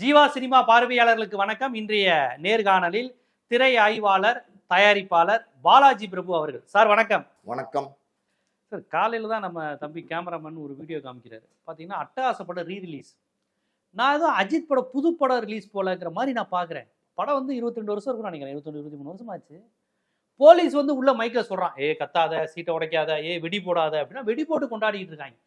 Jeeva cinema பார்வையாளர்களுக்கு வணக்கம். இன்றைய நேர்காணலில் திரை ஆய்வாளர் தயாரிப்பாளர் பாலாஜி பிரபு அவர்கள். சார் வணக்கம். வணக்கம். சார் காலையில் தான் நம்ம தம்பி கேமராமேன் ஒரு வீடியோ காமிக்கிறாரு. பார்த்தீங்கன்னா அட்டகாச படம் ரீ ரிலீஸ் நான் ஏதோ அஜித் படம் புது படம் ரிலீஸ் போலங்கிற மாதிரி நான் பார்க்குறேன் படம் வந்து 22 வருஷம் இருக்கும் நினைக்கிறேன். இருபத்தொன்று இருபத்தி மூணு வருஷம் ஆச்சு போலீஸ் வந்து உள்ள மைக்கில் சொல்கிறான் ஏ கத்தாத சீட்டை உடைக்காத ஏ வெடி போடாத அப்படின்னா வெடி போட்டு கொண்டாடிட்டு இருக்காங்க.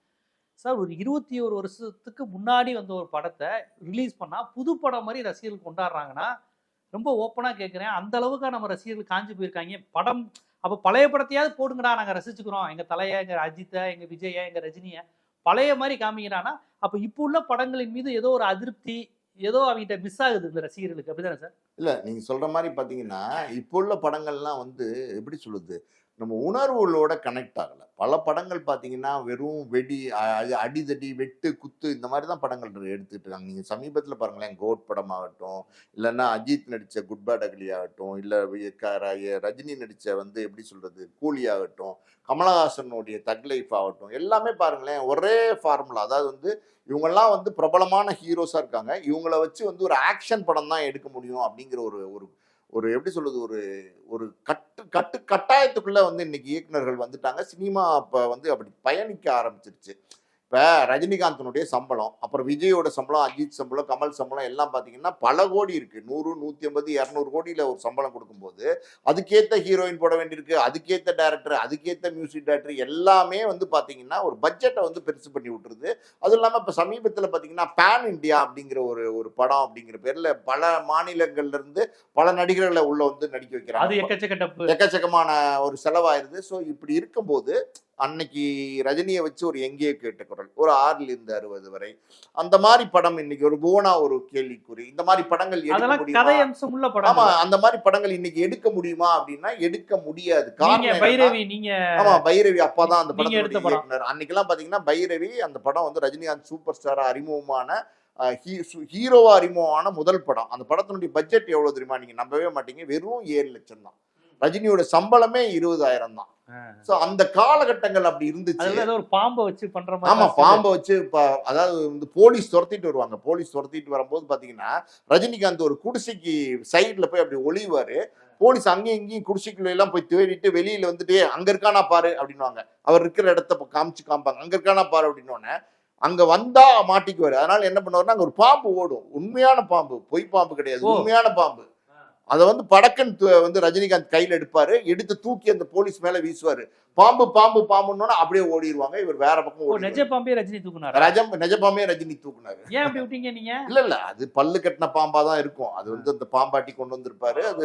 சார் ஒரு இருபத்தி ஒரு வருஷத்துக்கு முன்னாடி வந்த ஒரு படத்தை ரிலீஸ் பண்ணால் புது படம் மாதிரி ரசிகர்கள் கொண்டாடுறாங்கன்னா ரொம்ப ஓப்பனாக கேட்குறேன் அந்த அளவுக்கு நம்ம ரசிகர்கள் காஞ்சு போயிருக்காங்க. படம் அப்போ பழைய படத்தையாவது போடுங்கடா நாங்கள் ரசிச்சுக்கிறோம். எங்கள் தலையை எங்கள் அஜித்தை எங்கள் விஜயை எங்கள் ரஜினியை பழைய மாதிரி காமிக்கிறான்னா அப்போ இப்போ உள்ள படங்களின் மீது ஏதோ ஒரு அதிருப்தி ஏதோ அவங்ககிட்ட மிஸ் ஆகுது இந்த ரசிகர்களுக்கு. அப்படிதானே சார்? இல்லை நீங்கள் சொல்கிற மாதிரி பார்த்தீங்கன்னா இப்போ உள்ள படங்கள்லாம் வந்து எப்படி சொல்லுது நம்ம உணர்வுகளோட கனெக்ட் ஆகலை. பல படங்கள் பார்த்தீங்கன்னா வெறும் வெடி அடிதடி வெட்டு குத்து இந்த மாதிரி தான் படங்கள் எடுத்துகிட்டு இருக்காங்க. நீங்கள் சமீபத்தில் பாருங்களேன் கோட் படம் ஆகட்டும் இல்லைன்னா அஜித் நடித்த குட் பேட் அகலி ஆகட்டும் இல்லை க- ர- ரஜினி நடித்த வந்து எப்படி சொல்கிறது கூலி ஆகட்டும் கமலஹாசனுடைய தக் லைஃப் ஆகட்டும் எல்லாமே பாருங்களேன் ஒரே ஃபார்முலா அதாவது வந்து இவங்கெல்லாம் வந்து பிரபலமான ஹீரோஸாக இருக்காங்க. இவங்கள வச்சு வந்து ஒரு ஆக்ஷன் படம் தான் எடுக்க முடியும் அப்படிங்கிற ஒரு ஒரு ஒரு எப்படி சொல்றது ஒரு ஒரு கட்டு கட்டு கட்டாயத்துக்குள்ள வந்து இன்னைக்கு இயக்குநர்கள் வந்துட்டாங்க. சினிமா அப்ப வந்து அப்படி பயணிக்க ஆரம்பிச்சிருச்சு. இப்ப ரஜினிகாந்தனுடைய சம்பளம் அப்புறம் விஜயோட சம்பளம் அஜித் சம்பளம் கமல் சம்பளம் எல்லாம் பாத்தீங்கன்னா பல கோடி இருக்கு. நூறு நூத்தி ஐம்பது இரநூறு கோடியில ஒரு சம்பளம் கொடுக்கும்போது அதுக்கேத்த ஹீரோயின் போட வேண்டியிருக்கு அதுக்கேத்த டைரக்டர் அதுக்கேத்த மியூசிக் டைரக்டர் எல்லாமே வந்து பாத்தீங்கன்னா ஒரு பட்ஜெட்டை வந்து பெருசு பண்ணி விட்டுருது. அதுவும் இல்லாமல் இப்போ சமீபத்தில் பார்த்தீங்கன்னா பேன் இந்தியா அப்படிங்கிற ஒரு ஒரு படம் அப்படிங்கிற பேரில் பல மாநிலங்கள்ல இருந்து பல நடிகர்களை உள்ள வந்து நடிக்க வைக்கிறாங்க. எக்கச்சக்கமான ஒரு செலவாயிருது. ஸோ இப்படி இருக்கும்போது அன்னைக்கு ரஜினியை வச்சு ஒரு எங்கேயோ கேட்ட குரல். ஒரு ஆறுல இருந்து அறுபது வரை. அந்த மாதிரி படம் இன்னைக்கு ஒரு புவனா ஒரு கேள்விக்குறி. இந்த மாதிரி படங்கள் எடுக்க முடியுமா? ஆமா அந்த மாதிரி படங்கள் இன்னைக்கு எடுக்க முடியுமா அப்படின்னா எடுக்க முடியாது. நீங்க காரணம் என்னன்னா- பைரவி நீங்க ஆமா பைரவி அப்பா தான் அந்த படம். இயக்குனர். அன்னைக்கெல்லாம் பாத்தீங்கன்னா பைரவி அந்த படம் வந்து ரஜினிகாந்த் சூப்பர் ஸ்டாரா அறிமுகமான ஹீரோவா அறிமுகமான முதல் படம். அந்த படத்தினுடைய பட்ஜெட் எவ்வளவு தெரியுமா? நீங்க நம்பவே மாட்டீங்க. வெறும் ஏழு லட்சம் தான். ரஜினியோட சம்பளமே இருபதாயிரம் தான். சோ அந்த காலகட்டங்கள் அப்படி இருந்துச்சு. ஒரு பாம்பை வச்சு பண்ற ஆமா மாதிரி பாம்பை வச்சு அதாவது வந்து போலீஸ் துரத்திட்டு வருவாங்க. போலீஸ் துரத்திட்டு வரும்போது பாத்தீங்கன்னா ரஜினிகாந்த் ஒரு குடிசைக்கு சைடுல போய் அப்படி ஒளிவாரு போலீஸ் அங்கேயும் இங்கேயும் குடிசைக்குள்ள எல்லாம் போய் தேடிட்டு வெளியில வந்துட்டு "ஏய், அங்க இருக்கானா பாரு அப்படின்னுவாங்க. அவர் இருக்கிற இடத்த காமிச்சு காமிப்பாங்க. அங்க இருக்கானா பாரு அப்படின்னோடனே அங்க வந்தா மாட்டிக்குவாரு. அதனால என்ன பண்ணுவாருன்னா அங்க ஒரு பாம்பு ஓடும். உண்மையான பாம்பு பொய் பாம்பு கிடையாது. உண்மையான பாம்பு. அதை வந்து படக்கன் வந்து ரஜினிகாந்த் கையில எடுப்பாரு. எடுத்து தூக்கி அந்த போலீஸ் மேல வீசுவாரு. பாம்பு பாம்பு பாம்புன்னோட அப்படியே ஓடிடுவாங்க இவர் வேற பக்கம் நெஜ பாம்பே ரஜினி தூக்குனாரு? ரஜம் நிஜபாமே ரஜினி தூக்குனாரு. ஏன் அப்படி விட்டீங்க நீங்க? இல்ல இல்ல. அது பல்லு கட்டின பாம்பா தான் இருக்கும். அது வந்து அந்த பாம்பாட்டி கொண்டு வந்திருப்பாரு. அது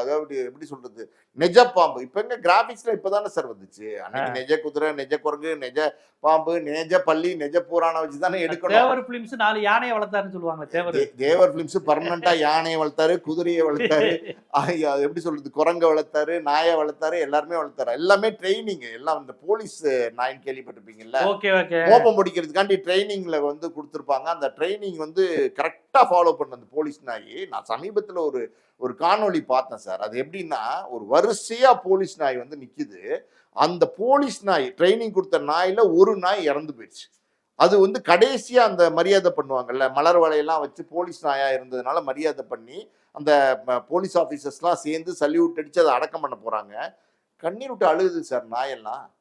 அதாவது எப்படி சொல்றது? நெஜ பாம்பு. இப்ப எங்க கிராபிக்ஸ்ல இப்பதானே சார் வந்துச்சு. அன்னைக்கு நெஜ குதிரை நெஜ குரங்கு நெஜ பாம்பு நெஜ பள்ளி நெஜ பூரான வச்சு தானே எடுக்கணும். தேவர் பிலிம்ஸ் நாலு யானையை வளர்த்தாருன்னு சொல்லுவாங்க தேவர். தேவர் பிலிம்ஸ் பர்மனண்டா யானையை வளர்த்தாரு குதிரையை வளர்த்தாரு. எப்படி சொல்றது? குரங்க வளர்த்தாரு நாயை வளர்த்தாரு எல்லாருமே வளர்த்தாரு. எல்லாமே ட்ரைனிங் எல்லாம் இந்த போலீஸ் நாயின் கேள்விப்பட்டிருப்பீங்கல்ல? கோபம் முடிக்கிறதுக்காண்டி ட்ரைனிங்ல வந்து கொடுத்துருப்பாங்க. அந்த ட்ரைனிங் வந்து கரெக்டா ஃபாலோ பண்ண அந்த போலீஸ் நாய். நான் சமீபத்துல ஒரு ஒரு காணொளி பார்த்தேன் சார். அது எப்படின்னா ஒரு வரிசையா போலீஸ் நாய் வந்து நிக்குது. அந்த போலீஸ் நாய் ட்ரைனிங் கொடுத்த நாயில ஒரு நாய் இறந்து போயிடுச்சு. அது வந்து கடைசியா அந்த மரியாதை பண்ணுவாங்கல்ல? மலர் வலையெல்லாம் வச்சு போலீஸ் நாயா இருந்ததுனால மரியாதை பண்ணி அந்த போலீஸ் ஆஃபீஸர்ஸ்லாம் சேர்ந்து சல்யூட் அடிச்சு அதை அடக்கம் பண்ண போறாங்க. கண்ணீர் விட்டு அழுகுது சார் நாயெல்லாம்.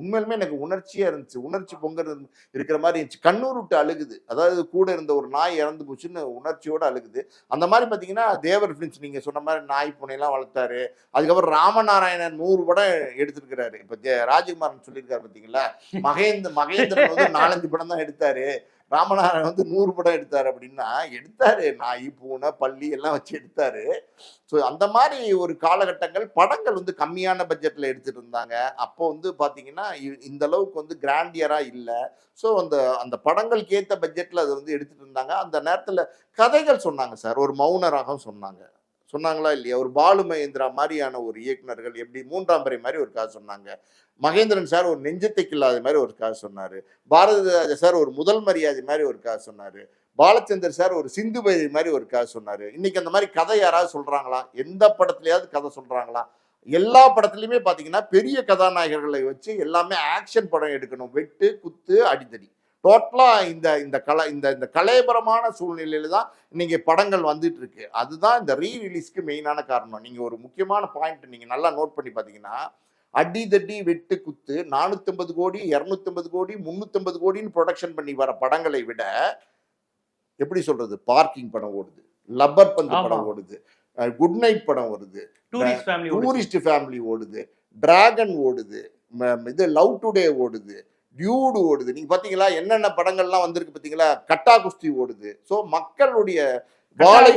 உண்மையிலுமே எனக்கு உணர்ச்சியா இருந்துச்சு. உணர்ச்சி பொங்கல் இருக்கிற மாதிரி இருந்துச்சு. கண்ணூர் விட்டு அழுகுது. அதாவது கூட இருந்த ஒரு நாய் இறந்து போச்சுன்னு உணர்ச்சியோட அழுகுது. அந்த மாதிரி பார்த்தீங்கன்னா தேவர் ஃபிலிம்ஸ் நீங்க சொன்ன மாதிரி நாய் பூனையெல்லாம் வளர்த்தாரு. அதுக்கப்புறம் ராமநாராயணன் நூறு படம் எடுத்திருக்கிறாரு. இப்போ ஜெ- ராஜகுமாரன் சொல்லியிருக்காரு பார்த்தீங்களா? மகேந்திர மகேந்திரன் வந்து நாலஞ்சு படம் தான் எடுத்தாரு. ராமநாதன் வந்து நூறு படம் எடுத்தார் அப்படின்னா எடுத்தாரு. நாய் பூனை பள்ளி எல்லாம் வச்சு எடுத்தாரு. ஸோ அந்த மாதிரி ஒரு காலகட்டங்கள் படங்கள் வந்து கம்மியான பட்ஜெட்டில் எடுத்துட்டு இருந்தாங்க. அப்போ வந்து பார்த்தீங்கன்னா இ- இந்த அளவுக்கு வந்து கிராண்டியராக இல்லை. ஸோ அந்த அந்த படங்களுக்கு ஏற்ற பட்ஜெட்டில் அதை வந்து எடுத்துட்டு இருந்தாங்க. அந்த நேரத்தில் கதைகள் சொன்னாங்க சார். ஒரு மௌன ராகம் சொன்னாங்க. சொன்னாங்களா இல்லையா? ஒரு பாலு மகேந்திரா மாதிரியான ஒரு இயக்குனர்கள் எப்படி மூன்றாம் பிறை மாதிரி ஒரு கதை சொன்னாங்க. மகேந்திரன் சார் ஒரு நெஞ்சத்தை இல்லாத மாதிரி ஒரு கதை சொன்னார். பாரதி ராஜா சார் ஒரு முதல் மரியாதை மாதிரி ஒரு கதை சொன்னார். பாலச்சந்தர் சார் ஒரு சிந்து பைரவி மாதிரி ஒரு கதை சொன்னார். இன்னைக்கு அந்த மாதிரி கதை யாராவது சொல்கிறாங்களா எந்த படத்துலையாவது கதை சொல்கிறாங்களா எல்லா படத்துலையுமே பார்த்தீங்கன்னா பெரிய கதாநாயகர்களை வச்சு எல்லாமே ஆக்ஷன் படம் எடுக்கணும். வெட்டு குத்து அடித்தடி டோட்டலாக இந்த இந்த கலை இந்த இந்த கலைபரமான சூழ்நிலையில தான் இன்னைக்கு படங்கள் வந்துட்டு இருக்கு அதுதான் இந்த ரீ ரிலீஸ்க்கு மெயினான காரணம். நீங்கள் ஒரு முக்கியமான பாயிண்ட் நீங்கள் நல்லா நோட் பண்ணி பார்த்தீங்கன்னா அடி தட்டி வெட்டு குத்து நானூத்தம்பது கோடி இரநூத்தம்பது கோடி முன்னூத்தம்பது கோடின்னு ப்ரொடக்ஷன் பண்ணி வர படங்களை விட எப்படி சொல்றது? பார்க்கிங் படம் ஓடுது. லப்பர் பந்து. படம் ஓடுது. குட் நைட் படம் வருது டூரிஸ்ட் ஃபேமிலி டூரிஸ்ட் ஃபேமிலி ஓடுது. டிராகன் ஓடுது. இது லவ் டுடே ஓடுது. டியூடு ஓடுது. நீங்க பாத்தீங்களா? என்னென்ன படங்கள்லாம் வந்திருக்கு பாத்தீங்களா? கட்டா குஸ்தி ஓடுது. சோ மக்களுடைய வாழை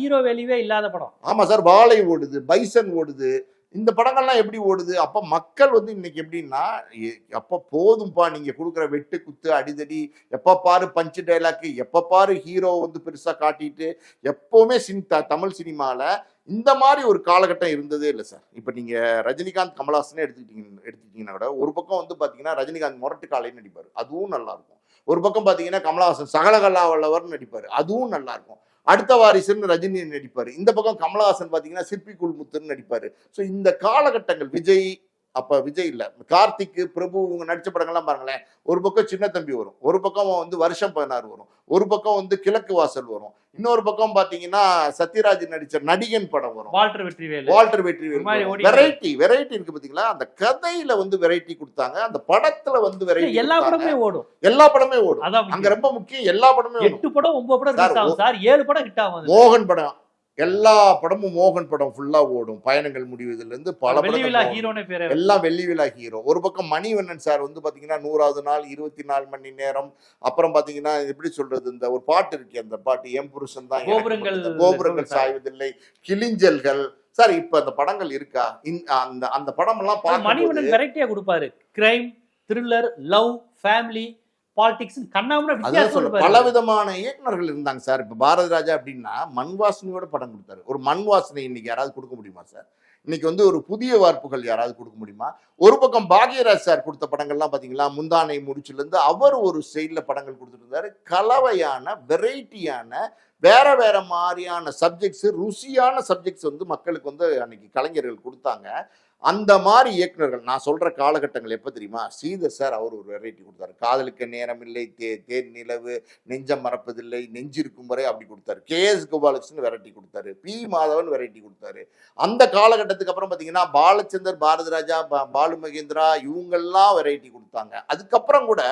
ஹீரோ வேல்யூவே இல்லாத படம். ஆமா சார் வாழை ஓடுது. பைசன் ஓடுது. இந்த படங்கள்லாம் எப்படி ஓடுது? அப்போ மக்கள் வந்து இன்னைக்கு எப்படின்னா எ- அப்ப போதும்பா நீங்கள் கொடுக்குற வெட்டு குத்து அடிதடி எப்போ பாரு பஞ்சு டைலாக்கு எப்போ பாரு ஹீரோ வந்து பெருசாக காட்டிட்டு எப்போவுமே சின் த- தமிழ் சினிமாவில் இந்த மாதிரி ஒரு காலகட்டம் இருந்ததே இல்லை சார். இப்போ நீங்கள் ரஜினிகாந்த் கமலஹாசனே எடுத்துக்கிட்டீங்க எடுத்துக்கிட்டீங்கன்னா கூட ஒரு பக்கம் வந்து பார்த்தீங்கன்னா ரஜினிகாந்த் முரட்டு காலைன்னு நடிப்பார். அதுவும் நல்லாயிருக்கும் ஒரு பக்கம் பார்த்தீங்கன்னா கமலஹாசன் சகலகலா வல்லவர்னு நடிப்பார். அதுவும் நல்லாயிருக்கும் அடுத்த வாரிசுன்னு ரஜினி நடிப்பார். இந்த பக்கம் கமலஹாசன் பார்த்தீங்கன்னா சிற்பி குல்முத்துன்னு நடிப்பாரு. ஸோ இந்த காலகட்டங்கள் விஜய் அப்ப விஜய் இல்ல. கார்த்திக் பிரபு இவங்க நடிச்ச படங்கள்லாம் பாருங்களேன். ஒரு பக்கம் சின்ன தம்பி வரும். ஒரு பக்கம் வந்து வருஷம் பதினாறு வரும். ஒரு பக்கம் வந்து கிழக்கு வாசல் வரும். இன்னொரு பக்கம் பாத்தீங்கன்னா சத்யராஜ் நடிச்ச நடிகன் படம் வரும். வால்டர் வெற்றிவேலு. வால்டர் வெற்றி ஒரு மாதிரி ஓடி வெரைட்டி வெரைட்டி இருக்கு பாத்தீங்களா? அந்த கதையில வந்து வெரைட்டி கொடுத்தாங்க. அந்த படத்துல வந்து வெரைட்டி எல்லா படமே ஓடும். எல்லா படமே ஓடும். அங்க. ரொம்ப முக்கியம். எல்லா படமே எட்டு படம் ஒன்பது படம் சார், ஏழு படம் ஹிட் ஆகும் அதுல. மோகன் படம். எல்லா படமும் மோகன் படம் ஃபுல்லா ஓடும். பயணங்கள் முடிவதிலிருந்து பல பேரு எல்லாம் வெள்ளி விழா ஹீரோ. ஒரு பக்கம் மணிவண்ணன் சார் வந்து பாத்தீங்கன்னா நூறாவது நாள் இருபத்தி நாலு மணி நேரம். அப்புறம் பாத்தீங்கன்னா எப்படி சொல்றது இந்த ஒரு பாட்டு இருக்கு அந்த பாட்டு எம் புருஷன் தான் கோபுரங்கள் சாய்வதில்லை கிளிஞ்சல்கள். சார் இப்ப அந்த படங்கள் இருக்கா? அந்த அந்த படம் எல்லாம் மணிவண்ணன் வெரைட்டியா கொடுப்பாரு. Crime thriller love family politics. பல விதமான இயக்குனர்கள் இருந்தாங்க சார். இப்ப பாரதி ராஜா அப்படின்னா மண் வாசனையோட படம் கொடுத்தாரு. ஒரு மண் வாசனை இன்னைக்கு யாராவது கொடுக்க முடியுமா சார்? இன்னைக்கு வந்து ஒரு புதிய வார்ப்புகள் யாராவது கொடுக்க முடியுமா? ஒரு பக்கம் பாக்யராஜ் சார் கொடுத்த படங்கள்லாம் பாத்தீங்களா? முந்தானை முடிச்சுல இருந்து அவர் ஒரு ஸ்டைல்ல படங்கள் கொடுத்துட்டு இருந்தாரு. கலவையான வெரைட்டியான வேற வேற மாதிரியான சப்ஜெக்ட்ஸ் ருசியான சப்ஜெக்ட்ஸ் வந்து மக்களுக்கு வந்து அன்னைக்கு கலைஞர்கள் கொடுத்தாங்க. அந்த மாதிரி இயக்குநர்கள் நான் சொல்ற காலகட்டங்கள் எப்போ தெரியுமா? ஸ்ரீதர் சார் அவர் ஒரு வெரைட்டி கொடுத்தாரு. காதலுக்கு நேரம் இல்லை தே தேன் நிலவு நெஞ்சம் மறப்பதில்லை நெஞ்சிருக்கும் வரை அப்படி கொடுத்தாரு. கே. எஸ். கோபாலகிருஷ்ணன் வெரைட்டி கொடுத்தாரு. பி. மாதவன் வெரைட்டி கொடுத்தாரு. அந்த காலகட்டத்துக்கு அப்புறம் பார்த்தீங்கன்னா பாலச்சந்தர் பாரதி ராஜா பாலு மகேந்திரா இவங்கெல்லாம் வெரைட்டி கொடுத்தாங்க. அதுக்கப்புறம் கூட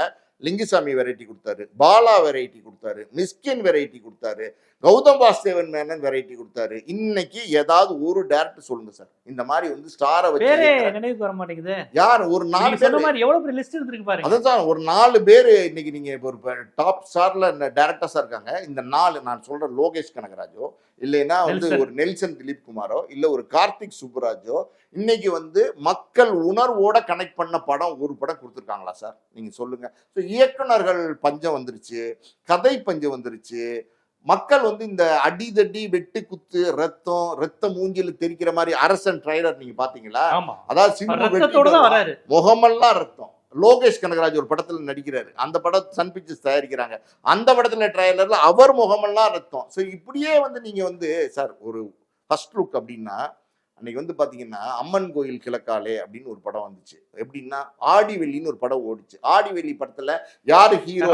லிங்குசாமி வெரைட்டி கொடுத்தாரு. பாலா வெரைட்டி கொடுத்தாரு. மிஸ்கின் வெரைட்டி கொடுத்தாரு. கௌதம் வாசுதேவன் மேனன் வெரைட்டி கொடுத்தாரு. இன்னைக்கு ஏதாவது ஒரு டேரக்டர் சொல்லுங்க சார் இந்த மாதிரி வந்து ஸ்டாரை வச்சு நினைவுக்கு வர மாட்டேங்குது. யார்? ஒரு நாலு பேர். மாதிரி எவ்வளவு பெரிய லிஸ்ட் இருந்திருக்கு பாருங்க. அதுதான் ஒரு நாலு பேர் இன்னைக்கு நீங்க இப்போ ஒரு டாப் ஸ்டார்ல டேரக்டர்ஸா இருக்காங்க. இந்த நாலு நான் சொல்ற லோகேஷ் கனகராஜோ இல்லைன்னா வந்து. ஒரு நெல்சன் திலீப் குமாரோ இல்ல ஒரு கார்த்திக் சுப்புராஜோ இன்னைக்கு வந்து மக்கள் உணர்வோட கனெக்ட் பண்ண படம் ஒரு படம் கொடுத்துருக்காங்களா சார் நீங்க சொல்லுங்க. இயக்குனர்கள் பஞ்சம் வந்துருச்சு கதை பஞ்சம் வந்துருச்சு மக்கள் வந்து இந்த அடிதடி வெட்டு குத்து ரத்தம் ரத்த மூஞ்சில தெரிக்கிற மாதிரி அரசன் ட்ரைலர் நீங்க பாத்தீங்களா? அதாவது சிம்பு முகமெல்லாம் ரத்தம். லோகேஷ் கனகராஜ் ஒரு படத்துல நடிக்கிறாரு. அந்த படம் சன் பிக்சர்ஸ் தயாரிக்கிறாங்க. அந்த படத்துல ட்ரைலர்ல அவர் முகமெல்லாம் ரத்தம். ஸோ இப்படியே வந்து நீங்க வந்து சார் ஒரு ஃபர்ஸ்ட் லுக் அப்படின்னா அன்னைக்கு வந்து பாத்தீங்கன்னா அம்மன் கோயில் கிழக்காலே அப்படின்னு ஒரு படம் வந்துச்சு. எப்படின்னா ஆடி வெள்ளின்னு ஒரு படம் ஓடிச்சு. ஆடி வெள்ளி படத்துல யாரு ஹீரோ.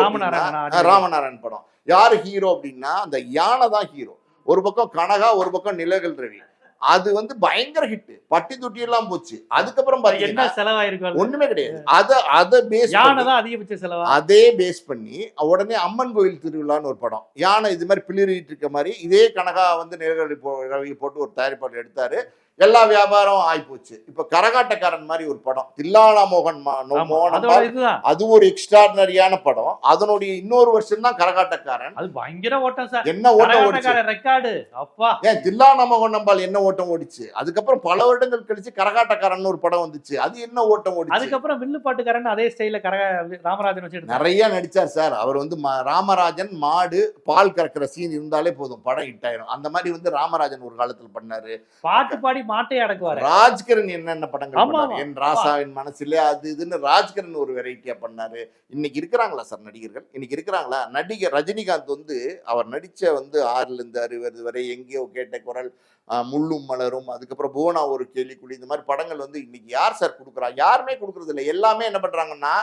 ராமநாராயண் படம். யாரு ஹீரோ அப்படின்னா அந்த யானை தான் ஹீரோ ஒரு பக்கம் கனகா ஒரு பக்கம் நிலகல் ரவி. அது வந்து பயங்கர ஹிட் பட்டி தொட்டி எல்லாம் போச்சு. அதுக்கப்புறம் பாத்தீங்கன்னா செலவாயிருக்கு அதுல? ஒண்ணுமே கிடையாது. அத அத பேஸ் அதிகபட்ச செலவா? அதே பேஸ் பண்ணி உடனே அம்மன் கோயில் திருவிழான்னு ஒரு படம். யானை இது மாதிரி பிளிரிட்டு இருக்க மாதிரி இதே கனகா வந்து ரவி போட்டு ஒரு தயாரிப்பாளர் எடுத்தாரு. எல்லா வியாபாரம் ஆயிப்போச்சு. இப்ப கரகாட்டக்காரன் மாதிரி ஒரு படம். தில்லானா மோகன் மோகன் அது ஒரு எக்ஸ்ட்ராடினரியான படம். அதனுடைய இன்னொரு வருஷம் தான் கரகாட்டக்காரன். அது பயங்கர ஓட்டம் சார். என்ன ஓட்டம் ஓடிச்சு? ரெக்கார்டு அப்பா. ஏன் தில்லானா மோகன் நம்பால் என்ன ஓட்டம் ஓடிச்சு? அதுக்கப்புறம் பல வருடங்கள் கழிச்சு கரகாட்டக்காரன் ஒரு படம் வந்துச்சு. அது என்ன ஓட்டம் ஓடிச்சு? அதுக்கப்புறம் வில்லு பாட்டுக்காரன் அதே ஸ்டைல கரக ராமராஜன் வச்சு. நிறைய நடிச்சார் சார். அவர் வந்து ராமராஜன் மாடு பால் கறக்கிற சீன் இருந்தாலே போதும். படம் ஹிட் ஆயிரும். அந்த மாதிரி வந்து ராமராஜன் ஒரு காலத்துல பண்ணாரு. பாட்டு பாடி மாட்டை அடக்குவாரு. ராஜ்கிரண் என்னென்ன படங்கள் பண்ணாரு. என் ராசாவின் மனசுல அது இதுன்னு ராஜ்கிரண் ஒரு வெரைட்டியா பண்ணாரு. இன்னைக்கு இருக்கிறாங்களா சார் நடிகர்கள்? இன்னைக்கு இருக்கிறாங்களா? நடிகர் ரஜினிகாந்த் வந்து அவர் நடிச்ச வந்து ஆறுல இருந்து அறுபது வரை எங்கேயோ கேட்ட குரல் முள்ளும் மலரும் அதுக்கப்புறம் புவனா ஒரு கேலிக்குழி இந்த மாதிரி படங்கள் வந்து இன்னைக்கு யார் சார் கொடுக்குறா? யாருமே கொடுக்கறது இல்லை. எல்லாமே என்ன பண்றாங்கன்னா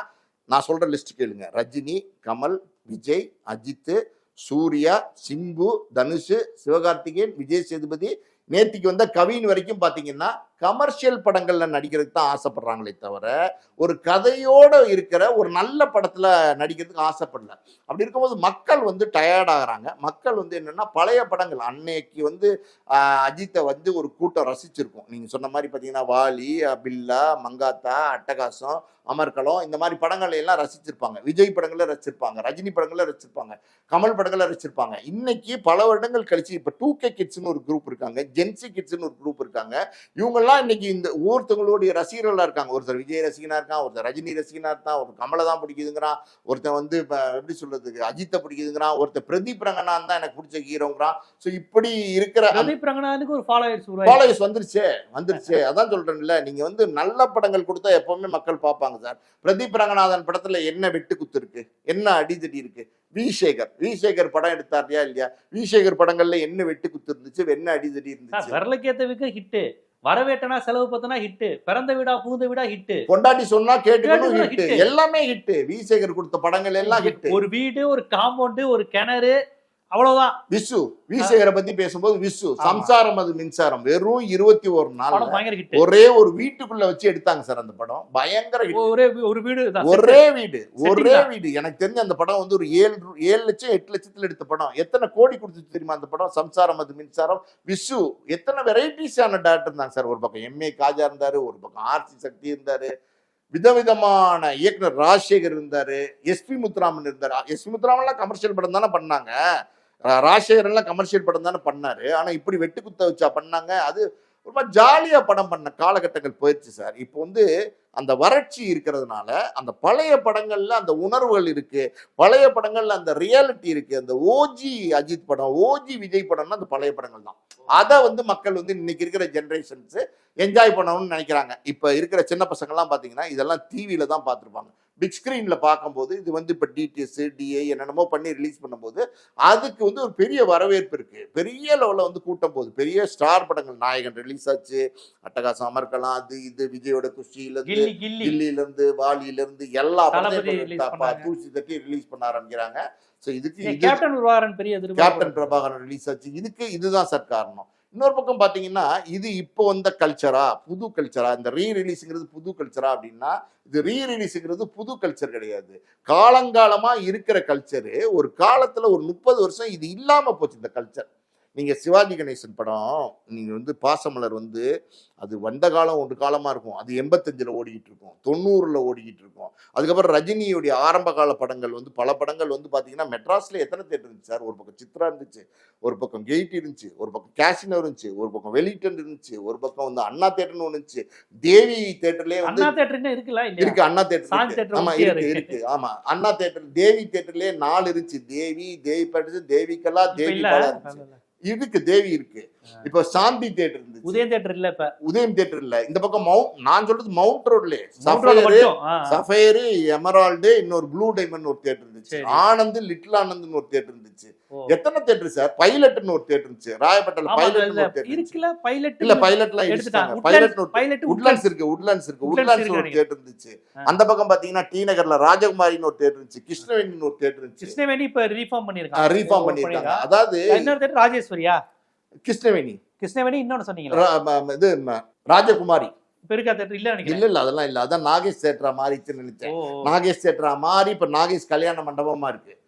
நான் சொல்ற லிஸ்ட் கேளுங்க. ரஜினி கமல் விஜய் அஜித் சூர்யா சிம்பு தனுஷ் சிவகார்த்திகேயன் விஜய் சேதுபதி நேத்திக்கு வந்த கவின் வரைக்கும் பாத்தீங்கன்னா கமர்ஷியல் படங்களில் நடிக்கிறதுக்கு தான் ஆசைப்படுறாங்களே தவிர ஒரு கதையோடு இருக்கிற ஒரு நல்ல படத்தில் நடிக்கிறதுக்கு ஆசைப்படல. அப்படி இருக்கும்போது மக்கள் வந்து டயர்டாகிறாங்க மக்கள் வந்து என்னென்னா பழைய படங்கள் அன்னைக்கு வந்து அஜித்தை வந்து ஒரு கூட்டம் ரசிச்சிருக்கும். நீங்கள் சொன்ன மாதிரி பார்த்தீங்கன்னா வாலி பில்லா மங்காத்தா அட்டகாசம் அமர்கலம் இந்த மாதிரி படங்களை எல்லாம் ரசிச்சிருப்பாங்க. விஜய் படங்களை ரசிச்சிருப்பாங்க. ரஜினி படங்களை ரசிச்சிருப்பாங்க. கமல் படங்களை ரசிச்சிருப்பாங்க. இன்னைக்கு பல வருடங்கள் கழிச்சு இப்போ டூ கே கிட்ஸ்னு ஒரு குரூப் இருக்காங்க. ஜென்சி கிட்ஸ்னு ஒரு குரூப் இருக்காங்க. இவங்கெல்லாம் இன்னைக்கு இந்த ஒவ்வொருத்தவங்களுடைய ரசிகர்களா இருக்காங்க. ஒருத்தர் விஜய் ரசிகனா இருக்கான் ஒருத்தர் ரஜினி ரசிகனா இருக்கான் ஒருத்தர் கமலை தான் பிடிக்குதுங்கிறான் ஒருத்தன் வந்து இப்ப எப்படி சொல்றதுக்கு அஜித்தை பிடிக்குதுங்கிறான் ஒருத்தர் பிரதீப் ரங்கனான் தான் எனக்கு பிடிச்ச ஹீரோங்கிறான். ஸோ இப்படி இருக்கிற பிரதீப் ரங்கநாதனுக்கு ஒரு ஃபாலோவர்ஸ் உருவாகி ஃபாலோவர்ஸ் வந்துருச்சே வந்துருச்சே. அதான் சொல்றேன்ல நீங்க வந்து நல்ல படங்கள் கொடுத்தா எப்பவுமே மக்கள் பார்ப்பாங்க சார். பிரதீப் ரங்கநாதன் படத்துல என்ன வெட்டு குத்து இருக்கு? என்ன அடிதடி இருக்கு? வி சேகர் வி சேகர் படம் எடுத்தாரியா இல்லையா? வி சேகர் படங்கள்ல என்ன வெட்டு குத்து இருந்துச்சு? என்ன அடிதடி இருந்துச்சு? விரலுக்கேத்தவிக்கு ஹிட்டு வரவேட்டனா செலவு பத்தனா ஹிட்டு பிறந்த வீடா புகுந்த வீடா ஹிட்டு பொண்டாட்டி சொன்னா கேட்டுக்கணும் கேட்டுக்கணும் ஹிட் hit. எல்லாமே ஹிட் வி சேகர் கொடுத்த படங்கள் எல்லாம் ஹிட் ஒரு வீடு ஒரு காம்பவுண்டு ஒரு கிணறு அவ்வளவுதான். விசு வி சேகரை பத்தி பேசும்போது விசு. சம்சாரம் அது மின்சாரம். வெறும் இருபத்தி ஒரு நாள் ஒரே ஒரு வீட்டுக்குள்ள வச்சு எடுத்தாங்க சார் அந்த படம். பயங்கர. ஒரே ஒரு வீடு ஒரே வீடு. ஒரே. வீடு. எனக்கு தெரிஞ்ச அந்த படம் வந்து ஒரு ஏழு ஏழு லட்சம் எட்டு லட்சத்துல எடுத்த படம். எத்தனை கோடி கொடுத்துச்சு தெரியுமா அந்த படம்? சம்சாரம் அது மின்சாரம். விசு எத்தனை வெரைட்டிஸான டேரக்டர் இருந்தாங்க சார்? ஒரு பக்கம் எம்ஏ காஜா இருந்தாரு ஒரு பக்கம் ஆர்சி சக்தி இருந்தாரு. விதவிதமான இயக்குனர் ராஜசேகர் இருந்தாரு. எஸ்பி முத்துராமன் இருந்தாரு. எஸ்பி முத்துராமன்லாம் கமர்ஷியல் படம் தானே பண்ணாங்க. ரா- கமர்ஷியல் படம் தானே பண்ணாரு. ஆனால் இப்படி வெட்டு குத்த வச்சா பண்ணாங்க. அது ரொம்ப ஜாலியாக படம் பண்ண காலகட்டங்கள் போயிடுச்சு சார். இப்போ வந்து அந்த வறட்சி இருக்கிறதுனால அந்த பழைய படங்களில் அந்த உணர்வுகள் இருக்குது பழைய படங்களில் அந்த ரியாலிட்டி இருக்குது அந்த ஓஜி அஜித் படம் ஓஜி விஜய் படம்னா அந்த பழைய படங்கள் தான். அதை வந்து மக்கள் வந்து இன்னைக்கு இருக்கிற ஜென்ரேஷன்ஸு என்ஜாய் பண்ணணும்னு நினைக்கிறாங்க. இப்போ இருக்கிற சின்ன பசங்கள்லாம் பார்த்தீங்கன்னா இதெல்லாம் டிவியில தான் பார்த்துருப்பாங்க. பிக் ஸ்க்ரீனில் பார்க்கும்போது இது வந்து இப்போ டிடிஎஸ் டிஏ என்னென்னமோ பண்ணி ரிலீஸ் பண்ணும்போது அதுக்கு வந்து ஒரு பெரிய வரவேற்பு இருக்கு. பெரிய லெவலில் வந்து கூட்டம் போகுது. பெரிய ஸ்டார் படங்கள் நாயகன் ரிலீஸ் ஆச்சு. அட்டகாசம் அமர்க்கலாம் அது இது விஜயோட குஷியில இருந்து கில்லி கில்லி. கில்லில இருந்து வாலியில இருந்து எல்லா படத்தையும். தூசி தட்டி ரிலீஸ் பண்ண ஆரம்பிக்கிறாங்க. ஸோ இதுக்கு கேப்டன் பெரிய எதிர்பார்ப்பு கேப்டன் பிரபாகரன் ரிலீஸ் ஆச்சு. இதுக்கு இதுதான் சார் காரணம் இன்னொரு பக்கம் பார்த்தீங்கன்னா இது இப்போ வந்த கல்ச்சரா புது கல்ச்சரா இந்த ரீ ரிலீஸுங்கிறது புது கல்ச்சரா அப்படின்னா இது ரீ ரிலீஸுங்கிறது புது கல்ச்சர் கிடையாது. காலங்காலமா இருக்கிற கல்ச்சரு ஒரு காலத்தில் ஒரு முப்பது வருஷம் இது இல்லாமல் போச்சு இந்த கல்ச்சர் நீங்க சிவாஜி கணேசன் படம் நீங்க வந்து பாசமலர் வந்து அது வந்த காலம் ஒரு காலமா இருக்கும். அது எண்பத்தஞ்சுல ஓடிக்கிட்டு இருக்கும். தொண்ணூறுல ஓடிக்கிட்டு இருக்கும். அதுக்கப்புறம் ரஜினியுடைய ஆரம்ப கால படங்கள் வந்து பல படங்கள் வந்து பாத்தீங்கன்னா மெட்ராஸ்ல எத்தனை தேட்டர் இருந்துச்சு சார்? ஒரு பக்கம் சித்ரா இருந்துச்சு ஒரு பக்கம் கெயிட் இருந்துச்சு ஒரு பக்கம் கேசினோ இருந்துச்சு ஒரு பக்கம் வெலிங்டன் இருந்துச்சு ஒரு பக்கம் வந்து அண்ணா தேட்டர்னு ஒன்று இருந்துச்சு. தேவி தேட்டர்லயே வந்து இருக்கு அண்ணா தேட்டர் சாந்தி இருக்கு. இருக்கு இருக்கு. இருக்கு. ஆமா அண்ணா தேட்டர் தேவி தேட்டர்லயே நாலு இருந்துச்சு. தேவி தேவி படுத்து தேவிக்கலா இப்ப தேவி இருந்துச்சு. இருக்கு தேவி இருக்கு. இப்போ சாந்தி தேட்டர் இருந்துச்சு. உதயம் தேட்டர் இல்ல இப்ப. உதயம் தேட்டர் இல்ல. இந்த பக்கம் மவுண்ட் நான் சொல்றது மவுண்ட் ரோட்ல ஆ. சஃபயரு எமரால்டு இன்னொரு ப்ளூ டைமண்ட் ஒரு தேட்டர் இருந்துச்சு. ஆனந்த் லிட்டில் ஆனந்த்னு ஒரு தேட்டர் இருந்துச்சு. எத்தனை தேட்டர் சார்? பைலட்னு ஒரு தேட்டர் இருந்துச்சு. ராயப்பேட்டையில ஆமா, பைலட்னு ஒரு தேட்டர் இருந்துச்சு. இருக்குல்ல பைலட் இல்ல பைலட்லாம் எடுத்துட்டாங்க. பைலட் உட்லாண்ட்ஸ் இருக்கு உட்லாண்ட்ஸ் இருக்கு. உட்லாண்ட்ஸ் ஒரு தேட்டர் இருந்துச்சு. அந்த பக்கம் பாத்தீங்கன்னா டி நகர்ல ராஜகுமாரின்னு ஒரு தேட்டர் இருந்துச்சு. கிருஷ்ணவேணின்னு ஒரு தேட்டர் இருந்துச்சு. கிருஷ்ணவேணி இப்ப ரீஃபார்ம் பண்ணிருக்காங்க ரீஃபார்ம் பண்ணிருக்காங்க அதாவது இன்னொரு தேட்டர் ராஜேஸ்வரியா? கிருஷ்ணவேணி. கிருஷ்ணவேணி இன்னொன்னு சொன்னீங்களா? ம- இது ராஜகுமாரி. இல்ல இல்ல இல்ல அதெல்லாம் இல்ல. அதான் நாகேஷ் தேட்டரா மாறிச்சுன்னு நினைச்சேன். நாகேஷ் தேட்டரா மாறி இப்ப நாகேஷ் கல்யாண மண்டபமா இருக்கு.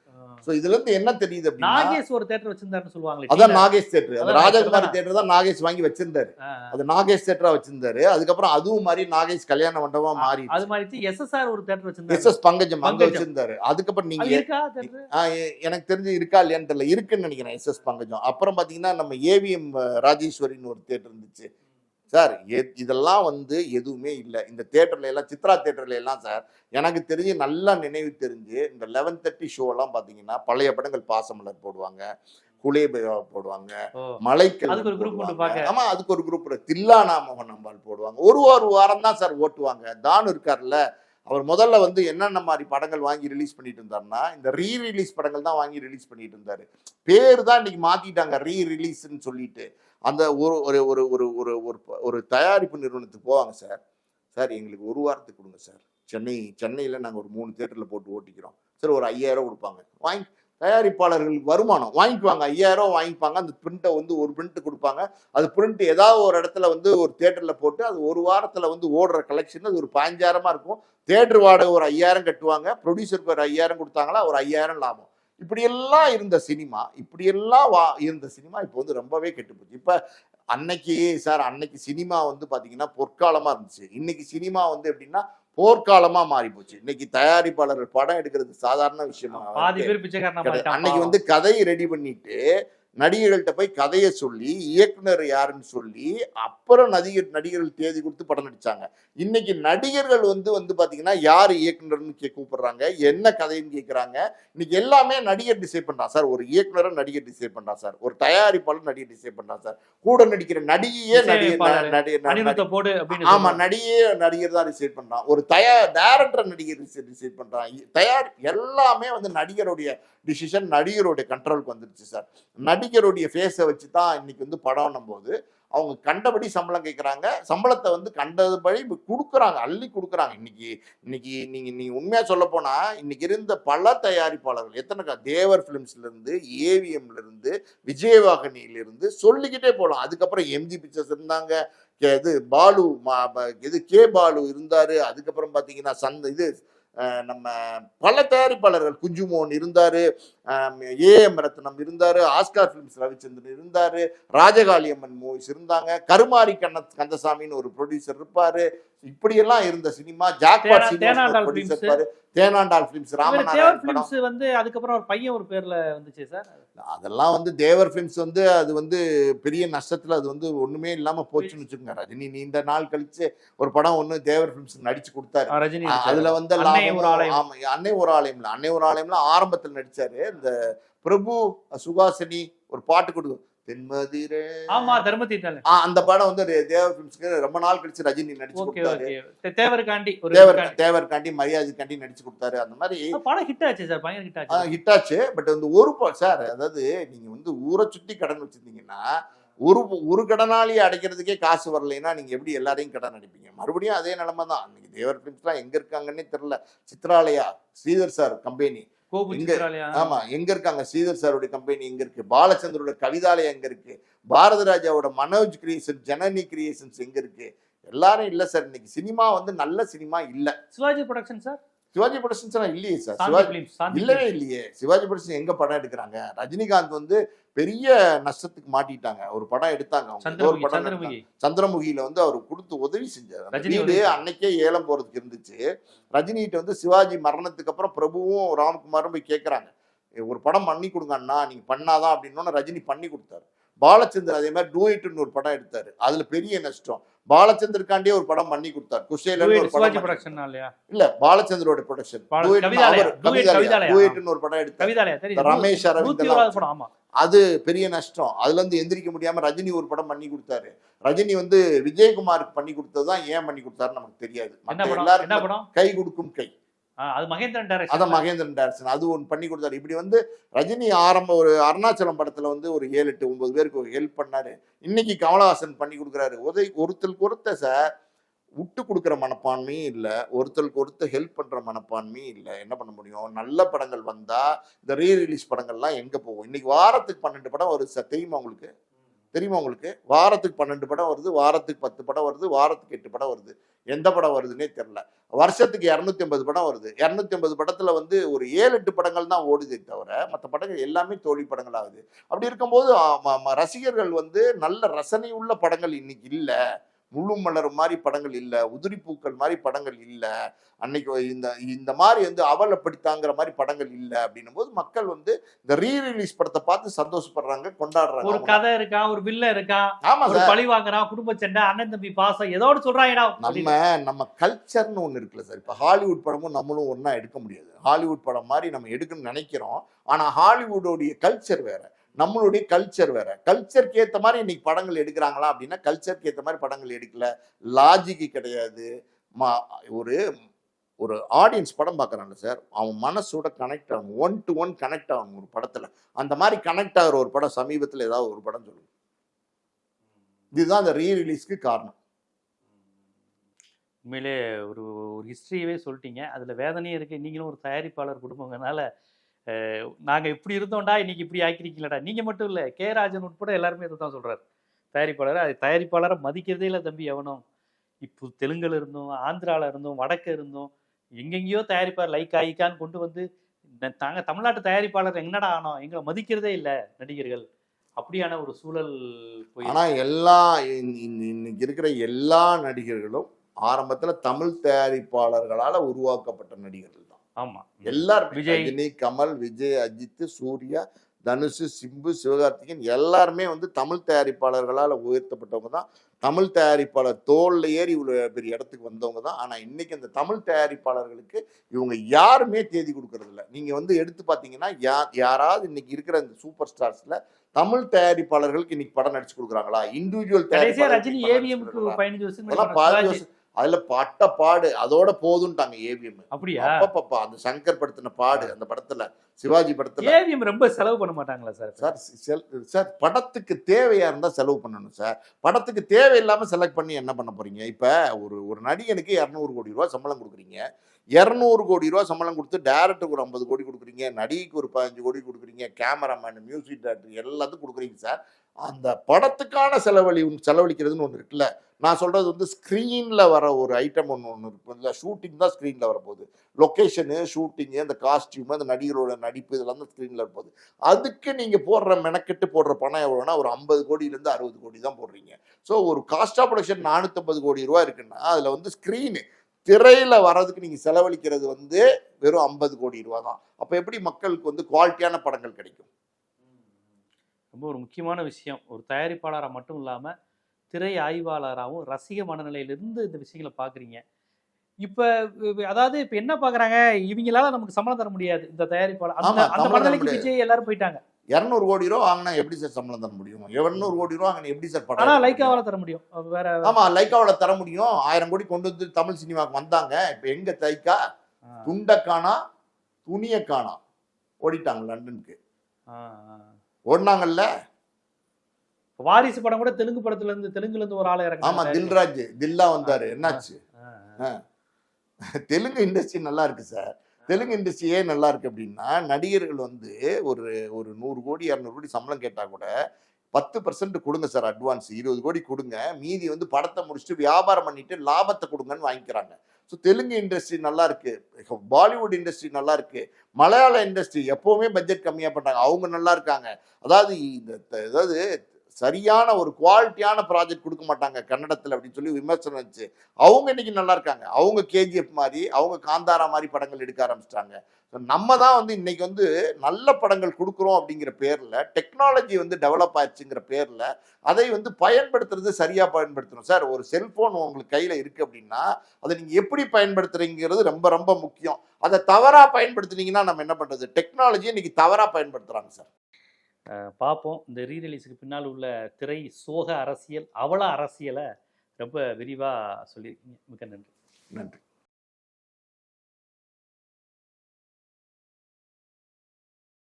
சோ இதுல இருந்து என்ன தெரியுது நாகேஷ் ஒரு தேட்டர் வச்சிருந்தாருன்னு சொல்லுவாங்களே அதான். நாகேஷ் தேட்டர். அதான் ராஜகுமாரி. தேட்டர் தான் நாகேஷ் வாங்கி வச்சிருந்தாரு. அது நாகேஷ் தேட்டரா வச்சிருந்தாரு. அதுக்கப்புறம் அதுவும் மாதிரி நாகேஷ் கல்யாண மண்டபமா மாறி அது மாதிரி எஸ்எஸ்ஆர் ஒரு தேட்டர் வச்சிருந்தாரு. எஸ் எஸ் பங்கஜம் அங்க. வச்சிருந்தாரு. அதுக்கப்புறம் அது நீங்க எனக்கு தெரிஞ்சு இருக்கா இல்லையான்னு தெரியல. இருக்குன்னு நினைக்கிறேன் எஸ் எஸ் பங்கஜம். அப்புறம் பாத்தீங்கன்னா நம்ம ஏவிஎம் ராஜேஸ்வரின்னு ஒரு தேட்டர் இருந்துச்சு. சார் இதெல்லாம் வந்து எதுவுமே இல்லை. இந்த தேட்டர்ல எல்லாம் சித்ரா தேட்டர்ல எல்லாம் சார் எனக்கு தெரிஞ்சு நல்லா நினைவு தெரிஞ்சு இந்த லெவன் தேர்ட்டி ஷோ எல்லாம் பாத்தீங்கன்னா பழைய படங்கள் பாசமலர் போடுவாங்க குலேபையா போடுவாங்க மலைக்கல். ஆமா அதுக்கு ஒரு குரூப் தில்லானா மோகன் அம்பாள் போடுவாங்க. ஒரு ஒரு வாரம் தான் சார் ஓட்டுவாங்க. தான் இருக்கார்ல அவர் முதல்ல வந்து என்னென்ன மாதிரி படங்கள் வாங்கி ரிலீஸ் பண்ணிட்டு இருந்தாருன்னா இந்த ரீ ரிலீஸ் படங்கள் தான் வாங்கி ரிலீஸ் பண்ணிட்டு இருந்தாரு. பேர் தான் இன்னைக்கு மாத்திட்டாங்க ரீ ரிலீஸ்ன்னு சொல்லிட்டு. அந்த ஒரு ஒரு ஒரு ஒரு ஒரு ஒரு ஒரு தயாரிப்பு நிறுவனத்துக்கு போவாங்க சார். சார் எங்களுக்கு ஒரு வாரத்துக்கு கொடுங்க சார். சென்னை சென்னையில் நாங்கள் ஒரு மூணு தேட்டரில் போட்டு ஓட்டிக்கிறோம். சார் ஒரு ஐயாயிரம் கொடுப்பாங்க. வாங்கி தயாரிப்பாளர்கள் வருமானம் வாங்கிக்குவாங்க. ஐயாயிரம் வாங்கிப்பாங்க. அந்த பிரிண்ட்டை வந்து ஒரு பிரிண்ட் கொடுப்பாங்க. அது பிரிண்ட் ஏதாவது ஒரு இடத்துல வந்து ஒரு தேட்டரில் போட்டு அது ஒரு வாரத்தில் வந்து ஓடுற கலெக்ஷன் அது ஒரு பாஞ்சாயிரமாக இருக்கும். தேட்டர் வாடகை ஒரு ஐயாயிரம் கட்டுவாங்க. ப்ரொடியூசருக்கு ஒரு ஐயாயிரம் கொடுத்தாங்களா ஒரு ஐயாயிரம் லாபம். இப்படியெல்லாம் இருந்த சினிமா இப்படியெல்லாம் வா இருந்த சினிமா இப்போ வந்து ரொம்பவே கெட்டு போச்சு. இப்போ அன்னைக்கு சார் அன்னைக்கு சினிமா வந்து பார்த்தீங்கன்னா பொற்காலமாக இருந்துச்சு. இன்னைக்கு சினிமா வந்து எப்படின்னா போர்க்காலமா மாறி போச்சு. இன்னைக்கு தயாரிப்பாளர்கள் படம் எடுக்கிறது சாதாரண விஷயமா அன்னைக்கு. வந்து கதையை ரெடி பண்ணிட்டு நடிகர்கள்ட்ட போய் கதையை சொல்லி இயக்குனர் யாருன்னு சொல்லி அப்புறம் நடிகர் நடிகர்கள் தேதி கொடுத்து படம் நடிச்சாங்க. இன்னைக்கு நடிகர்கள் வந்து வந்து பாத்தீங்கன்னா யார் இயக்குனர்னு கே கூப்பிடுறாங்க என்ன கதைன்னு கேட்குறாங்க இன்னைக்கு எல்லாமே நடிகர் டிசைட் பண்றான் சார் ஒரு இயக்குனரை நடிகர் டிசைட் பண்றான் சார். ஒரு தயாரிப்பாளர் நடிகர் டிசைட் பண்றான் சார். கூட நடிக்கிற நடிகையே நடிகர். நடி- நடி- போடு அப்படின்னு ஆமா சொல்றாங்க. நடிகையே நடிகர் தான் டிசைட் பண்றான். ஒரு தயார் டேரக்டர் நடிகர் டிசைட் பண்றான். இ- தயார் எல்லாமே வந்து நடிகருடைய டிசிஷன் நடிகருடைய கண்ட்ரோலுக்கு வந்துருச்சு சார். நடிகருடைய ஃபேஸை வச்சு தான் இன்னைக்கு வந்து படம் போது அவங்க கண்டபடி சம்பளம் கேட்குறாங்க சம்பளத்தை வந்து கண்டபடி கொடுக்குறாங்க அள்ளி கொடுக்குறாங்க. இன்னைக்கு இன்னைக்கு நீங்கள் நீங்கள் உண்மையாக சொல்ல போனால் இன்னைக்கு இருந்த பல தயாரிப்பாளர்கள் எத்தனை தேவர் ஃபிலிம்ஸ்லேருந்து ஏவிஎம்லேருந்து விஜயவாகினியிலிருந்து சொல்லிக்கிட்டே போகலாம் அதுக்கப்புறம் எம்ஜி பிக்சர்ஸ் இருந்தாங்க. கே- இது பாலு மா- இது கே பாலு இருந்தார். அதுக்கப்புறம் பார்த்தீங்கன்னா சந்த இது நம்ம பல தயாரிப்பாளர்கள் குஞ்சுமோன் இருந்தாரு ஏஎம் ரத்னம் இருந்தாரு ஆஸ்கார் பிலிம்ஸ் ரவிச்சந்திரன் இருந்தாரு ராஜகாளியம்மன் மூவிஸ் இருந்தாங்க கருமாரி கண்ண கந்தசாமின்னு ஒரு ப்ரொடியூசர் இருப்பாரு இப்படியெல்லாம் இருந்த சினிமா ஜாக்பாட் தேனா- தேனாண்டாள் ப்ரொடியூசர் films. இருப்பாரு தேனாண்டாள் பிலிம்ஸ் இவரு தேவர் ராமநாதன் வந்து அதுக்கப்புறம் ஒரு பையன் ஒரு பேர்ல வந்துச்சு சார். அதெல்லாம் வந்து தேவர் ஃபிலிம்ஸ் வந்து அது வந்து பெரிய நஷ்டத்துல அது வந்து ஒண்ணுமே இல்லாம போச்சுன்னு வச்சுக்கோங்க. ரஜினி நீண்ட நாள் கழிச்சு ஒரு படம் ஒண்ணு தேவர் ஃபிலிம்ஸ் நடிச்சு கொடுத்தாரு. ரஜினி. அதுல வந்து அன்னை ஒரு ஆலயம். ஆமா அன்னை ஒரு ஆலயம்ல அன்னை ஒரு ஆலயம்ல ஆரம்பத்துல நடிச்சாரு. இந்த பிரபு சுகாசினி ஒரு பாட்டு கொடு தென்மதிரே. ஆமா தர்மதீர்த்தல் ஆ, அந்த படம் வந்து தேவர் ரொம்ப நாள் கழிச்சு ரஜினி நடிச்சு கொடுத்தாரு. ஒரு தேவர். தேவர்காண்டி மரியாதைக்காண்டி நடிச்சு கொடுத்தாரு. அந்த மாதிரி படம் ஹிட் ஆச்சு சார் பையன் ஹிட் ஆச்சு. ஹிட் ஆச்சு. பட் வந்து ஒரு சார் அதாவது நீங்க வந்து ஊரை சுத்தி கடன் வச்சிருந்தீங்கன்னா ஒரு ஒரு கடனாளியை அடைக்கிறதுக்கே காசு வரலைன்னா நீங்க எப்படி எல்லாரையும் கடன் அடைப்பீங்க? மறுபடியும் அதே நிலைமை தான். இன்னைக்கு தேவர் பிலிம்ஸ்லாம் எங்க இருக்காங்கன்னே தெரியல. சித்ராலயா ஸ்ரீதர் சார் கம்பெனி ஆமா எங்க இருக்காங்க? ஸ்ரீதர் சாரோட கம்பெனி எங்க இருக்கு. பாலச்சந்தரோட கவிதாலயம் எங்க இருக்கு? பாரத ராஜாவோட மனோஜ் கிரியேஷன் ஜனனி கிரியேஷன்ஸ் எங்க இருக்கு? எல்லாரும் இல்ல சார். இன்னைக்கு சினிமா வந்து நல்ல சினிமா இல்ல. Sivaji production sir Sivaji productions எல்லாம் இல்லையே சார். சிவாஜி இல்லவே இல்லையே. சிவாஜி ப்ரொடக்ஷன் எங்க படம் எடுக்கிறாங்க? ரஜினிகாந்த் வந்து பெரிய நஷ்டத்துக்கு மாட்டிட்டாங்க. ஒரு படம் எடுத்தாங்க அவங்க. ஒரு படம் சந்திரமுகி எடுத்தாங்க. சந்திரமுகி. வந்து அவர் கொடுத்து உதவி செஞ்சார். வீடு. அன்னைக்கே ஏலம் போறதுக்கு இருந்துச்சு. ரஜினிகிட்ட வந்து சிவாஜி மரணத்துக்கு அப்புறம் பிரபுவும் ராம்குமாரும் போய் கேட்கறாங்க ஒரு படம் பண்ணி கொடுங்க அண்ணா. நீங்க பண்ணாதான் அப்படின்னு ரஜினி பண்ணி கொடுத்தாரு. பாலச்சந்தர் அதே மாதிரி டூயிட்னு ஒரு படம் எடுத்தாரு. அதுல பெரிய நஷ்டம். பாலச்சந்தருக்காண்டியே ஒரு படம் பண்ணி கொடுத்தாரு. குஷேலன்னு ஒரு படம் இல்ல பாலச்சந்தரோட ப்ரொடக்ஷன். டூயிட்னு ஒரு படம் எடுத்தாரு. ரமேஷ் அரவிந்த் அது பெரிய நஷ்டம். அதுல இருந்து எந்திரிக்க முடியாம ரஜினி ஒரு படம் பண்ணி கொடுத்தாரு. ரஜினி வந்து விஜயகுமாருக்கு பண்ணி கொடுத்தது தான் ஏன் பண்ணி கொடுத்தாருன்னு நமக்கு தெரியாது. எல்லாருக்கும் கை கொடுக்கும் கை. அது மகேந்திரன் அதான் டைரக்ஷன் மகேந்திரன் டேரக்ஷன் அது ஒன்று பண்ணி கொடுத்தாரு. இப்படி வந்து ரஜினி ஆரம்ப ஒரு அருணாச்சலம் படத்துல வந்து ஒரு ஏழு எட்டு ஒன்பது பேருக்கு ஹெல்ப் பண்ணாரு. இன்னைக்கு கமலஹாசன் பண்ணி கொடுக்குறாரு. உதவி ஒருத்தருக்கு ஒருத்த சார் விட்டு கொடுக்குற மனப்பான்மையும் இல்லை. ஒருத்தருக்கு ஒருத்தர் ஹெல்ப் பண்ற மனப்பான்மையும் இல்லை. என்ன பண்ண முடியும்? நல்ல படங்கள் வந்தா இந்த ரீ ரிலீஸ் படங்கள்லாம் எங்க போகும்? இன்னைக்கு வாரத்துக்கு பன்னெண்டு படம் சார். தெரியுமா உங்களுக்கு? தெரியுமா உங்களுக்கு? வாரத்துக்கு பன்னெண்டு படம் வருது வாரத்துக்கு பத்து படம் வருது வாரத்துக்கு எட்டு படம் வருது. எந்த படம் வருதுன்னே தெரில வருஷத்துக்கு இரநூத்தி ஐம்பது படம் வருது. இரநூத்தி ஐம்பது படத்தில் வந்து ஒரு ஏழு எட்டு படங்கள் தான் ஓடுதே தவிர மற்ற படங்கள் எல்லாமே தோல்வி படங்கள் ஆகுது. அப்படி இருக்கும்போது ரசிகர்கள் வந்து நல்ல ரசனை உள்ள படங்கள் இன்னைக்கு இல்லை. முழு மலர் மாதிரி படங்கள் இல்ல உதிரி பூக்கள் மாதிரி படங்கள் இல்ல அன்னைக்கு இந்த இந்த மாதிரி வந்து அவலப்படுத்தாங்கிற மாதிரி படங்கள் இல்ல அப்படின்னும் போது மக்கள் வந்து இந்த ரீ ரிலீஸ் படத்தை பார்த்து சந்தோஷப்படுறாங்க ஒரு கொண்டாடுறாங்க கதை இருக்கா ஒரு வில்ல இருக்கா ஆமா ஒரு சார் பழி வாங்குறான் குடும்ப சண்டை அண்ணன் தம்பி பாசம் ஏதோட சொல்றாங்கடா நம்ம நம்ம கல்ச்சர்னு ஒன்று இருக்குல்ல சார். இப்போ ஹாலிவுட் படமும் நம்மளும் ஒன்றா எடுக்க முடியாது. ஹாலிவுட் படம் மாதிரி நம்ம எடுக்கணும்னு நினைக்கிறோம். ஆனால் ஹாலிவுடோடைய கல்ச்சர் வேற. நம்மளுடைய கல்ச்சர் வேற. கல்ச்சருக்கு ஏற்ற மாதிரி இன்னைக்கு படங்கள் எடுக்கிறாங்களா அப்படின்னா கல்ச்சருக்கு ஏற்ற மாதிரி படங்கள் எடுக்கல. லாஜிக்கு கிடையாது. மா ஒரு ஒரு ஆடியன்ஸ் படம் பார்க்குறாங்க சார் அவன் மனசோட கனெக்ட் ஆகும். ஒன் டு ஒன் கனெக்ட் ஆகும் ஒரு படத்தில். அந்த மாதிரி கனெக்ட் ஆகிற ஒரு படம் சமீபத்தில் ஏதாவது ஒரு படம் சொல்லுங்க. இதுதான் அந்த ரீ ரிலீஸ்க்கு காரணம். உண்மையிலே ஒரு ஒரு ஹிஸ்ட்ரியவே சொல்லிட்டீங்க. அதில் வேதனையும் இருக்குது நீங்களும் ஒரு தயாரிப்பாளர் குடும்பங்கனால நாங்கள் இப்படி இருந்தோம்டா இன்னைக்கு இப்படி ஆக்கிருக்கீங்களடா. நீங்கள் மட்டும் இல்லை கே. ராஜன் உட்பட எல்லாருமே இதை தான் சொல்கிறார் தயாரிப்பாளர் அது தயாரிப்பாளரை மதிக்கிறதே இல்லை தம்பி எவனும். இப்போ தெலுங்குல இருந்தோம் ஆந்திராவில் இருந்தோம் வடக்கு இருந்தோம் எங்கெங்கேயோ தயாரிப்பாளர் லைக் ஆயிக்கான்னு கொண்டு வந்து தாங்க தமிழ்நாட்டு தயாரிப்பாளர் என்னடா ஆனோம்? எங்களை மதிக்கிறதே இல்லை நடிகர்கள். அப்படியான ஒரு சூழல் போய் ஆனால் எல்லா இன்னைக்கு இருக்கிற எல்லா நடிகர்களும் ஆரம்பத்தில் தமிழ் தயாரிப்பாளர்களால் உருவாக்கப்பட்ட நடிகர்கள். ஆமாம் எல்லாரும் விஜய். ரஜினி கமல் விஜய் அஜித் சூர்யா தனுஷ் சிம்பு சிவகார்த்திகேயன் எல்லாருமே வந்து தமிழ் தயாரிப்பாளர்களால் உயர்த்தப்பட்டவங்க தான் தமிழ் தயாரிப்பாளர் தோல்ல ஏறி இவ்வளோ பெரிய இடத்துக்கு வந்தவங்க தான் ஆனால் இன்னைக்கு அந்த தமிழ் தயாரிப்பாளர்களுக்கு இவங்க யாருமே தேதி கொடுக்கறது இல்ல நீங்க வந்து எடுத்து பார்த்தீங்கன்னா யா யாராவது இன்னைக்கு இருக்கிற இந்த சூப்பர் ஸ்டார்ஸ்ல தமிழ் தயாரிப்பாளர்களுக்கு இன்னைக்கு படம் நடிச்சு கொடுக்குறாங்களா இண்டிவிஜுவல் கடைசியா ரஜினி ஏவிஎம்க்கு? பதினஞ்சு வருஷம் அதுல பட்ட பாடு அதோட போதும்ட்டாங்க ஏவிஎம். அப்படியா? அப்பப்பப்பா அந்த சங்கர் படுத்தின பாடு அந்த படத்துல சிவாஜி படத்துல. ஏவிஎம் ரொம்ப செலவு பண்ண மாட்டாங்களா சார்? சார் சார் படத்துக்கு தேவையா இருந்தா செலவு பண்ணணும் சார். படத்துக்கு தேவையில்லாம செலக்ட் பண்ணி என்ன பண்ண போறீங்க? இப்ப ஒரு ஒரு நடிகனுக்கு இரநூறு கோடி ரூபாய் சம்பளம் கொடுக்குறீங்க. இரநூறு கோடி ரூபாய் சம்பளம் கொடுத்து டேரக்டருக்கு ஒரு ஐம்பது கோடி கொடுக்குறீங்க. நடிகைக்கு ஒரு பதினஞ்சு கோடி கொடுக்குறீங்க. கேமராமேன் மியூசிக் டேரக்டர் எல்லாத்துக்கும் கொடுக்குறீங்க சார். அந்த படத்துக்கான செலவழி செலவழிக்கிறதுன்னு ஒன்று இருக்குல்ல. நான் சொல்கிறது வந்து ஸ்க்ரீனில் வர ஒரு ஐட்டம் ஒன்று ஒன்று இருக்கும். இல்லை ஷூட்டிங் தான் ஸ்க்ரீனில் வரப்போகுது. லொக்கேஷனு ஷூட்டிங்கு அந்த காஸ்டியூமு அந்த நடிகரோட நடிப்பு இதெல்லாம் தான் ஸ்க்ரீனில் இருப்போது அதுக்கு நீங்கள் போடுற மெனக்கெட்டு போடுற பணம் எவ்வளோனா ஒரு ஐம்பது கோடியிலேருந்து அறுபது கோடி தான் போடுறீங்க. ஸோ ஒரு காஸ்ட் ஆஃப் ப்ரொடக்ஷன் நானூற்றம்பது கோடி ரூபா இருக்குன்னா அதில் வந்து ஸ்க்ரீனு திரையில் வர்றதுக்கு நீங்கள் செலவழிக்கிறது வந்து வெறும் ஐம்பது கோடி ரூபா தான். அப்போ எப்படி மக்களுக்கு வந்து குவாலிட்டியான படங்கள் கிடைக்கும்? ரொம்ப ஒரு முக்கியமான விஷயம். ஒரு தயாரிப்பாளராக மட்டும் இல்லாமல் திரை ஆய்வாளராகவும் ரசிக மனநிலையிலிருந்து இந்த விஷயங்களை பார்க்குறீங்க. இப்போ அதாவது இப்போ என்ன பார்க்குறாங்க? இவங்களால நமக்கு சம்பளம் தர முடியாது இந்த தயாரிப்பாளர். அந்த மனநிலைக்கு. விஜய் எல்லாரும் போயிட்டாங்க. இரநூறு கோடி ரூபா வாங்கினா எப்படி சார் சம்பளம் தர முடியும்? இரநூறு கோடி ரூபா வாங்கினா எப்படி சார் படம் ஆனால்? லைக்காவால தர முடியும். வேற ஆமா லைக்காவோட தர முடியும். ஆயிரம் கோடி கொண்டு வந்து தமிழ் சினிமாவுக்கு வந்தாங்க. இப்ப எங்க தைக்கா? துண்டை காணா துணியை காணா. ஓடிட்டாங்க லண்டனுக்கு. ஓடினாங்கல்ல வாரிசு படம் கூட தெலுங்கு படத்துல இருந்து தெலுங்குல இருந்து ஒரு ஆளை ஆமா இறங்க தில்ராஜ் தில்லா வந்தாரு. என்னாச்சு? தெலுங்கு இண்டஸ்ட்ரி நல்லா இருக்கு சார். தெலுங்கு இண்டஸ்ட்ரி ஏன் நல்லா இருக்கு அப்படின்னா நடிகர்கள் வந்து ஒரு ஒரு நூறு கோடி இரநூறு கோடி சம்பளம் கேட்டா கூட பத்து பர்சன்ட் கொடுங்க சார் அட்வான்ஸ் இருபது கோடி கொடுங்க. மீதி வந்து படத்தை முடிச்சுட்டு வியாபாரம் பண்ணிட்டு லாபத்தை கொடுங்கன்னு வாங்கிக்கிறாங்க. ஸோ தெலுங்கு இண்டஸ்ட்ரி நல்லா இருக்கு. பாலிவுட் இண்டஸ்ட்ரி நல்லா இருக்கு. மலையாள இண்டஸ்ட்ரி எப்பவுமே பட்ஜெட் கம்மியா பண்றாங்க. அவங்க நல்லா இருக்காங்க. அதாவது இந்த அதாவது சரியான ஒரு குவாலிட்டியான ப்ராஜெக்ட் கொடுக்க மாட்டாங்க கன்னடத்தில் அப்படின்னு சொல்லி விமர்சனம் வச்சு. அவங்க இன்னைக்கு நல்லா இருக்காங்க. அவங்க கேஜிஎஃப் மாதிரி அவங்க காந்தாரா மாதிரி படங்கள் எடுக்க ஆரம்பிச்சிட்டாங்க. ஸோ நம்ம தான் வந்து இன்னைக்கு வந்து நல்ல படங்கள் கொடுக்குறோம் அப்படிங்கிற பேரில் டெக்னாலஜி வந்து டெவலப் ஆயிடுச்சுங்கிற பேரில் அதை வந்து பயன்படுத்துறது சரியாக பயன்படுத்தணும். சார் ஒரு செல்ஃபோன் உங்களுக்கு கையில் இருக்குது அப்படின்னா அதை நீங்கள் எப்படி பயன்படுத்துறீங்கிறது ரொம்ப ரொம்ப முக்கியம். அதை தவறா பயன்படுத்துனீங்கன்னா நம்ம என்ன பண்ணுறது டெக்னாலஜி இன்னைக்கு தவறாக பயன்படுத்துகிறாங்க சார். பார்ப்போம் இந்த ரீரிலீஸுக்கு பின்னால் உள்ள திரை சோக அரசியல் அவல அரசியலை ரொம்ப விரிவாக சொல்லியிருக்கீங்க. மிக்க நன்றி. நன்றி.